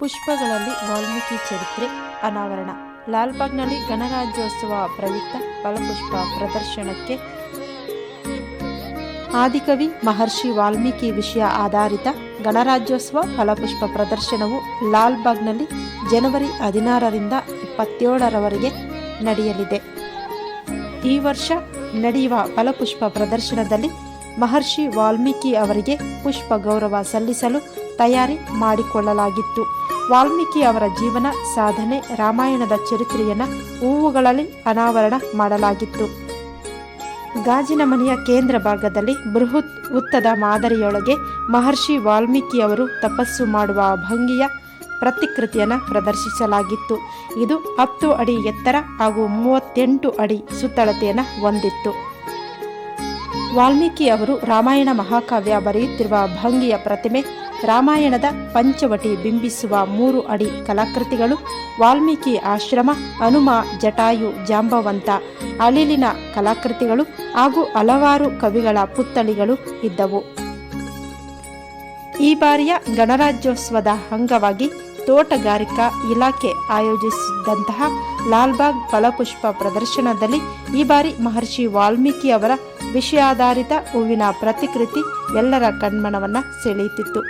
ಪುಷ್ಪಗಳಲ್ಲಿ ವಾಲ್ಮೀಕಿ ಚರಿತ್ರೆ, ಅನಾವರಣ. ಲಾಲ್ಬಾಗ್ನಲ್ಲಿ ಗಣರಾಜ್ಯೋತ್ಸವ ಪ್ರಯುಕ್ತ ಫಲಪುಷ್ಪ ಪ್ರದರ್ಶನಕ್ಕೆ ಆದಿಕವಿ ಮಹರ್ಷಿ ವಾಲ್ಮೀಕಿ ವಿಷಯ ಆಧಾರಿತ ಗಣರಾಜ್ಯೋತ್ಸವ ಫಲಪುಷ್ಪ ಪ್ರದರ್ಶನವು ಲಾಲ್ಬಾಗ್ನಲ್ಲಿ ಜನವರಿ ಹದಿನಾರರಿಂದ ಇಪ್ಪತ್ತೇಳರವರೆಗೆ ನಡೆಯಲಿದೆ. ಈ ವರ್ಷ ನಡೆಯುವ ಫಲಪುಷ್ಪ ಪ್ರದರ್ಶನದಲ್ಲಿ ಮಹರ್ಷಿ ವಾಲ್ಮೀಕಿ ಅವರಿಗೆ ಪುಷ್ಪ ಗೌರವ ಸಲ್ಲಿಸಲು ತಯಾರಿ ಮಾಡಿಕೊಳ್ಳಲಾಗಿತ್ತು. ವಾಲ್ಮೀಕಿ ಅವರ ಜೀವನ, ಸಾಧನೆ, ರಾಮಾಯಣದ ಚರಿತ್ರೆಯನ್ನು ಹೂವುಗಳಲ್ಲಿ ಅನಾವರಣ ಮಾಡಲಾಗಿತ್ತು. ಗಾಜಿನ ಮನೆಯ ಕೇಂದ್ರ ಭಾಗದಲ್ಲಿ ಬೃಹತ್ ಉತ್ತದ ಮಾದರಿಯೊಳಗೆ ಮಹರ್ಷಿ ವಾಲ್ಮೀಕಿ ಅವರು ತಪಸ್ಸು ಮಾಡುವ ಭಂಗಿಯ ಪ್ರತಿಕೃತಿಯನ್ನು ಪ್ರದರ್ಶಿಸಲಾಗಿತ್ತು. ಇದು ಹತ್ತು ಅಡಿ ಎತ್ತರ ಹಾಗೂ ಮೂವತ್ತೆಂಟು ಅಡಿ ಸುತ್ತಳತೆಯನ್ನು ಹೊಂದಿತ್ತು. ವಾಲ್ಮೀಕಿ ಅವರು ರಾಮಾಯಣ ಮಹಾಕಾವ್ಯ ಬರೆಯುತ್ತಿರುವ ಭಂಗಿಯ ಪ್ರತಿಮೆ ರಾಮಾಯಣದ ಪಂಚವಟಿ ಬಿಂಬಿಸುವ ಮೂರು ಅಡಿ ಕಲಾಕೃತಿಗಳು, ವಾಲ್ಮೀಕಿ ಆಶ್ರಮ, ಹನುಮ, ಜಟಾಯು, ಜಾಂಬವಂತ, ಅಳಿಲಿನ ಕಲಾಕೃತಿಗಳು ಹಾಗೂ ಹಲವಾರು ಕವಿಗಳ ಪುತ್ಥಳಿಗಳು ಇದ್ದವು. ಈ ಬಾರಿಯ ಗಣರಾಜ್ಯೋತ್ಸವದ ಅಂಗವಾಗಿ ತೋಟಗಾರಿಕಾ ಇಲಾಖೆ ಆಯೋಜಿಸಿದ್ದಂತಹ ಲಾಲ್ಬಾಗ್ ಫಲಪುಷ್ಪ ಪ್ರದರ್ಶನದಲ್ಲಿ ಈ ಬಾರಿ ಮಹರ್ಷಿ ವಾಲ್ಮೀಕಿ ಅವರ ವಿಷಯಾಧಾರಿತ ಹೂವಿನ ಪ್ರತಿಕೃತಿ ಎಲ್ಲರ ಕಣ್ಮನವನ್ನು ಸೆಳೆಯುತ್ತಿತ್ತು.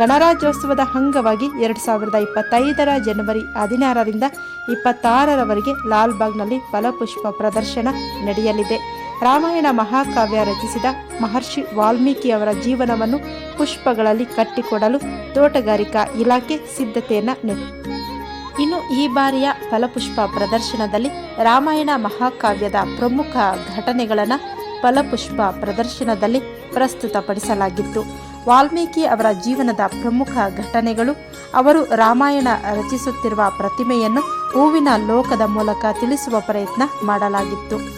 ಗಣರಾಜ್ಯೋತ್ಸವದ ಅಂಗವಾಗಿ ಎರಡು ಸಾವಿರದ ಇಪ್ಪತ್ತೈದರ ಜನವರಿ ಹದಿನಾರರಿಂದ ಇಪ್ಪತ್ತಾರರವರೆಗೆ ಲಾಲ್ಬಾಗ್ನಲ್ಲಿ ಫಲಪುಷ್ಪ ಪ್ರದರ್ಶನ ನಡೆಯಲಿದೆ. ರಾಮಾಯಣ ಮಹಾಕಾವ್ಯ ರಚಿಸಿದ ಮಹರ್ಷಿ ವಾಲ್ಮೀಕಿ ಅವರ ಜೀವನವನ್ನು ಪುಷ್ಪಗಳಲ್ಲಿ ಕಟ್ಟಿಕೊಡಲು ತೋಟಗಾರಿಕಾ ಇಲಾಖೆ ಸಿದ್ಧತೆಯನ್ನು ಇನ್ನು ಈ ಬಾರಿಯ ಫಲಪುಷ್ಪ ಪ್ರದರ್ಶನದಲ್ಲಿ ರಾಮಾಯಣ ಮಹಾಕಾವ್ಯದ ಪ್ರಮುಖ ಘಟನೆಗಳನ್ನು ಫಲಪುಷ್ಪ ಪ್ರದರ್ಶನದಲ್ಲಿ ಪ್ರಸ್ತುತಪಡಿಸಲಾಗಿತ್ತು. ವಾಲ್ಮೀಕಿ ಅವರ ಜೀವನದ ಪ್ರಮುಖ ಘಟನೆಗಳು, ಅವರು ರಾಮಾಯಣ ರಚಿಸುತ್ತಿರುವ ಪ್ರತಿಮೆಯನ್ನು ಹೂವಿನ ಲೋಕದ ಮೂಲಕ ತಿಳಿಸುವ ಪ್ರಯತ್ನ ಮಾಡಲಾಗಿತ್ತು.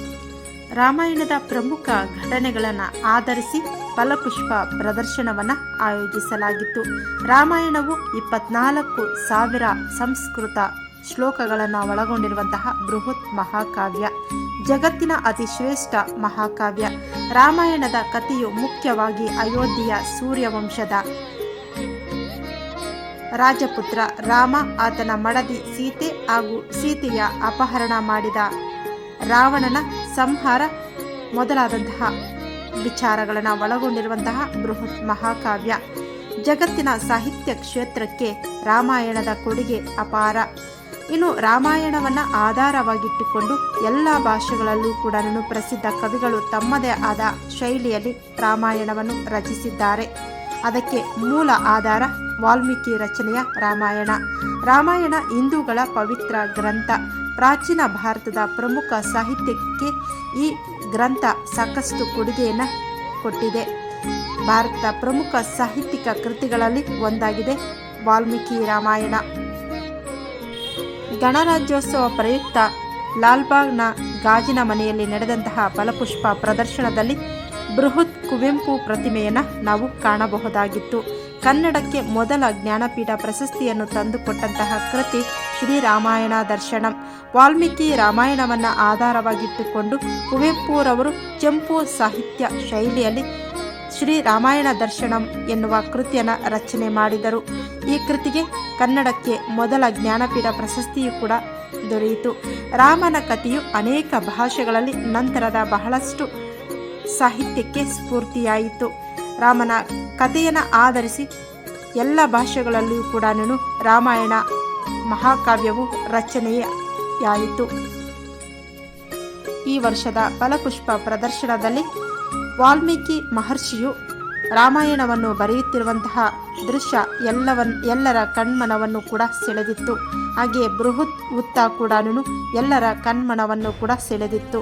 ರಾಮಾಯಣದ ಪ್ರಮುಖ ಘಟನೆಗಳನ್ನು ಆಧರಿಸಿ ಫಲಪುಷ್ಪ ಪ್ರದರ್ಶನವನ್ನು ಆಯೋಜಿಸಲಾಗಿತ್ತು. ರಾಮಾಯಣವು ಇಪ್ಪತ್ನಾಲ್ಕು ಸಾವಿರ ಸಂಸ್ಕೃತ ಶ್ಲೋಕಗಳನ್ನು ಒಳಗೊಂಡಿರುವಂತಹ ಬೃಹತ್ ಮಹಾಕಾವ್ಯ, ಜಗತ್ತಿನ ಅತಿ ಶ್ರೇಷ್ಠ ಮಹಾಕಾವ್ಯ. ರಾಮಾಯಣದ ಕಥೆಯು ಮುಖ್ಯವಾಗಿ ಅಯೋಧ್ಯೆಯ ಸೂರ್ಯವಂಶದ ರಾಜಪುತ್ರ ರಾಮ, ಆತನ ಮಡದಿ ಸೀತೆ ಹಾಗೂ ಸೀತೆಯ ಅಪಹರಣ ಮಾಡಿದ ರಾವಣನ ಸಂಹಾರ ಮೊದಲಾದಂತಹ ವಿಚಾರಗಳನ್ನು ಒಳಗೊಂಡಿರುವಂತಹ ಬೃಹತ್ ಮಹಾಕಾವ್ಯ. ಜಗತ್ತಿನ ಸಾಹಿತ್ಯ ಕ್ಷೇತ್ರಕ್ಕೆ ರಾಮಾಯಣದ ಕೊಡುಗೆ ಅಪಾರ. ಇನ್ನು ರಾಮಾಯಣವನ್ನು ಆಧಾರವಾಗಿಟ್ಟುಕೊಂಡು ಎಲ್ಲ ಭಾಷೆಗಳಲ್ಲೂ ಕೂಡ ಪ್ರಸಿದ್ಧ ಕವಿಗಳು ತಮ್ಮದೇ ಆದ ಶೈಲಿಯಲ್ಲಿ ರಾಮಾಯಣವನ್ನು ರಚಿಸಿದ್ದಾರೆ. ಅದಕ್ಕೆ ಮೂಲ ಆಧಾರ ವಾಲ್ಮೀಕಿ ರಚನೆಯ ರಾಮಾಯಣ. ರಾಮಾಯಣ ಹಿಂದೂಗಳ ಪವಿತ್ರ ಗ್ರಂಥ. ಪ್ರಾಚೀನ ಭಾರತದ ಪ್ರಮುಖ ಸಾಹಿತ್ಯಕ್ಕೆ ಈ ಗ್ರಂಥ ಸಾಕಷ್ಟು ಕೊಡುಗೆಯನ್ನು ಕೊಟ್ಟಿದೆ. ಭಾರತದ ಪ್ರಮುಖ ಸಾಹಿತ್ಯಿಕ ಕೃತಿಗಳಲ್ಲಿ ಒಂದಾಗಿದೆ ವಾಲ್ಮೀಕಿ ರಾಮಾಯಣ. ಗಣರಾಜ್ಯೋತ್ಸವ ಪ್ರಯುಕ್ತ ಲಾಲ್ಬಾಗ್ನ ಗಾಜಿನ ಮನೆಯಲ್ಲಿ ನಡೆದಂತಹ ಫಲಪುಷ್ಪ ಪ್ರದರ್ಶನದಲ್ಲಿ ಬೃಹತ್ ಕುವೆಂಪು ಪ್ರತಿಮೆಯನ್ನು ನಾವು ಕಾಣಬಹುದಾಗಿತ್ತು. ಕನ್ನಡಕ್ಕೆ ಮೊದಲ ಜ್ಞಾನಪೀಠ ಪ್ರಶಸ್ತಿಯನ್ನು ತಂದುಕೊಟ್ಟಂತಹ ಕೃತಿ ಶ್ರೀರಾಮಾಯಣ ದರ್ಶನಂ. ವಾಲ್ಮೀಕಿ ರಾಮಾಯಣವನ್ನು ಆಧಾರವಾಗಿಟ್ಟುಕೊಂಡು ಕುವೆಂಪುರವರು ಚೆಂಪು ಸಾಹಿತ್ಯ ಶೈಲಿಯಲ್ಲಿ ಶ್ರೀ ರಾಮಾಯಣ ದರ್ಶನಂ ಎನ್ನುವ ಕೃತಿಯನ್ನು ರಚನೆ ಮಾಡಿದರು. ಈ ಕೃತಿಗೆ ಕನ್ನಡಕ್ಕೆ ಮೊದಲ ಜ್ಞಾನಪೀಠ ಪ್ರಶಸ್ತಿಯೂ ಕೂಡ ದೊರೆಯಿತು. ರಾಮನ ಕಥೆಯು ಅನೇಕ ಭಾಷೆಗಳಲ್ಲಿ ನಂತರದ ಬಹಳಷ್ಟು ಸಾಹಿತ್ಯಕ್ಕೆ ಸ್ಫೂರ್ತಿಯಾಯಿತು. ರಾಮನ ಕಥೆಯನ್ನು ಆಧರಿಸಿ ಎಲ್ಲ ಭಾಷೆಗಳಲ್ಲಿಯೂ ಕೂಡ ರಾಮಾಯಣ ಮಹಾಕಾವ್ಯವು ರಚನೆಯಾಯಿತು. ಈ ವರ್ಷದ ಫಲಪುಷ್ಪ ಪ್ರದರ್ಶನದಲ್ಲಿ ವಾಲ್ಮೀಕಿ ಮಹರ್ಷಿಯು ರಾಮಾಯಣವನ್ನು ಬರೆಯುತ್ತಿರುವಂತಹ ದೃಶ್ಯ ಎಲ್ಲವನ್, ಎಲ್ಲರ ಕಣ್ಮನವನ್ನು ಕೂಡ ಸೆಳೆದಿತ್ತು. ಹಾಗೆಯೇ ಬೃಹತ್ ಉತ್ತ ಕೂಡ ಎಲ್ಲರ ಕಣ್ಮನವನ್ನು ಕೂಡ ಸೆಳೆದಿತ್ತು.